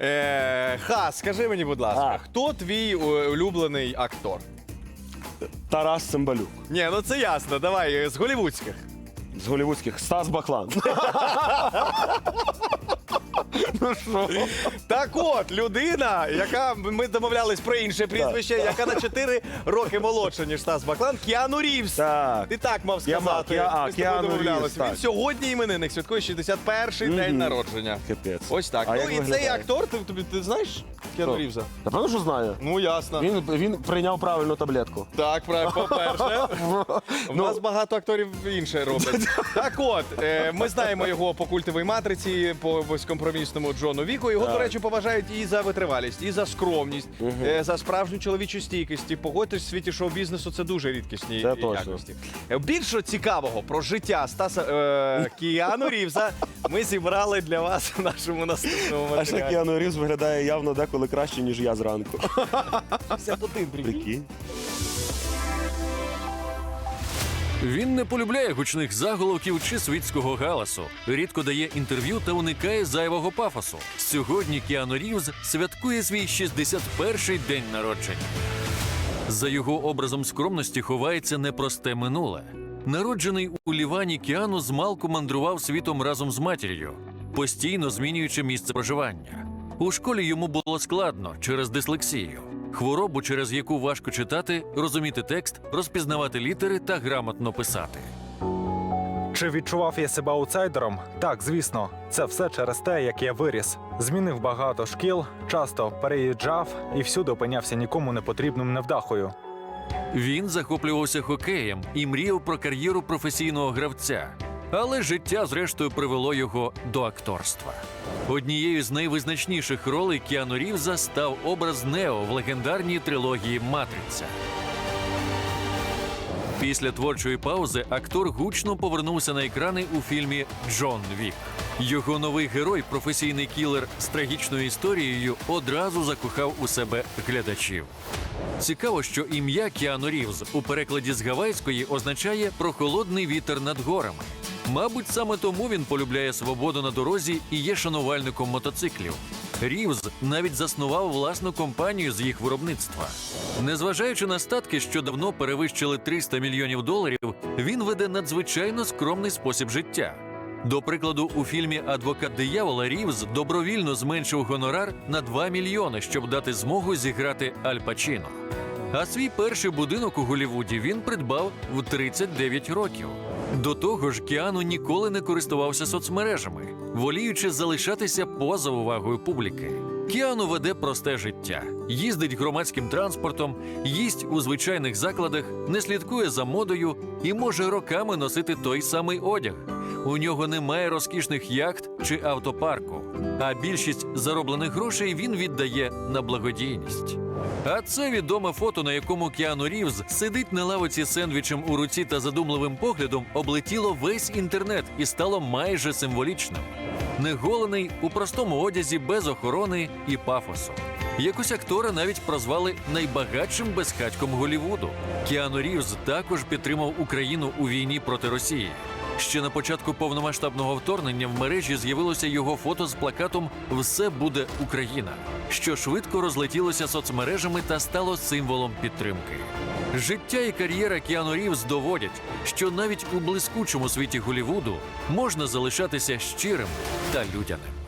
Е, Ха, скажи мені, будь ласка, А. хто твій е, улюблений актор? Тарас Цимбалюк. Ні, ну це ясно. Давай е, з голівудських. З голівудських Стас Баклан. Так от, людина, яка ми домовлялись про інше прізвище, яка на 4 роки молодша, ніж Стас Баклан, Кіану Рівс. Так. Ти так мав Я мав, сказати. Кіа- а, Ми з тобою Кіану домовлялись. Рівз, так. Він сьогодні іменинник святкує 61-й день народження. Капець. Ось так. А ну як і цей актор, ти, тобі ти знаєш Кіану Хто? Рівза? Напевно, що знаю. Ну ясно. Він, він прийняв правильну таблетку. Так, правильно, по-перше. У Ну. нас багато акторів інше роблять. Так от, е, ми знаємо його по культовій матриці, по безкомпромісному Джону Віку. Його, до речі, поважають і за витривалість, і за скромність, е, за справжню чоловічу стійкість. І Погодьтесь, в світі шоу-бізнесу це дуже рідкісні Це точно. якості. Е, Більше цікавого про життя Стаса е, Кіану Рівза ми зібрали для вас в нашому наступному А ще матеріалі. Кіану Рівз виглядає явно деколи краще, ніж я зранку. 51, прикинь. Прикинь. Він не полюбляє гучних заголовків чи світського галасу, рідко дає інтерв'ю та уникає зайвого пафосу. Сьогодні Кіану Рівз святкує свій 61-й день народження. За його образом скромності ховається непросте минуле. Народжений у Лівані Кіану змалку мандрував світом разом з матір'ю, постійно змінюючи місце проживання. У школі йому було складно через дислексію, хворобу, через яку важко читати, розуміти текст, розпізнавати літери та грамотно писати. Чи відчував я себе аутсайдером? Так, звісно, це все через те, як я виріс. Змінив багато шкіл, часто переїжджав і всюди опинявся нікому не потрібним невдахою. Він захоплювався хокеєм і мріяв про кар'єру професійного гравця. Але життя, зрештою, привело його до акторства. Однією з найвизначніших ролей Кіану Рівза став образ Нео в легендарній трилогії Матриця. Після творчої паузи актор гучно повернувся на екрани у фільмі Джон Вік. Його новий герой, професійний кілер з трагічною історією, одразу закохав у себе глядачів. Цікаво, що ім'я Кіану Рівз у перекладі з гавайської означає прохолодний вітер над горами. Мабуть, саме тому він полюбляє свободу на дорозі і є шанувальником мотоциклів. Рівз навіть заснував власну компанію з їх виробництва. Незважаючи на статки, що давно перевищили 300 мільйонів доларів, він веде надзвичайно скромний спосіб життя. До прикладу, у фільмі Адвокат диявола Рівз добровільно зменшив гонорар на 2 мільйони, щоб дати змогу зіграти Аль Пачіно. А свій перший будинок у Голлівуді він придбав в 39 років. До того ж, Кіану ніколи не користувався соцмережами, воліючи залишатися поза увагою публіки. Кіану веде просте життя, їздить громадським транспортом, їсть у звичайних закладах, не слідкує за модою і може роками носити той самий одяг. У нього немає розкішних яхт чи автопарку, а більшість зароблених грошей він віддає на благодійність. А це відоме фото, на якому Кіану Рівз сидить на лавиці сендвічем у руці та задумливим поглядом, облетіло весь інтернет і стало майже символічним. Неголений у простому одязі без охорони і пафосу. Якось актора навіть прозвали найбагатшим безхатьком Голівуду. Кіану Рівз також підтримав Україну у війні проти Росії. Ще на початку повномасштабного вторгнення в мережі з'явилося його фото з плакатом Все буде Україна, що швидко розлетілося соцмережами та стало символом підтримки. Життя і кар'єра Кіану Рівз доводять, що навіть у блискучому світі Голівуду можна залишатися щирим та людяним.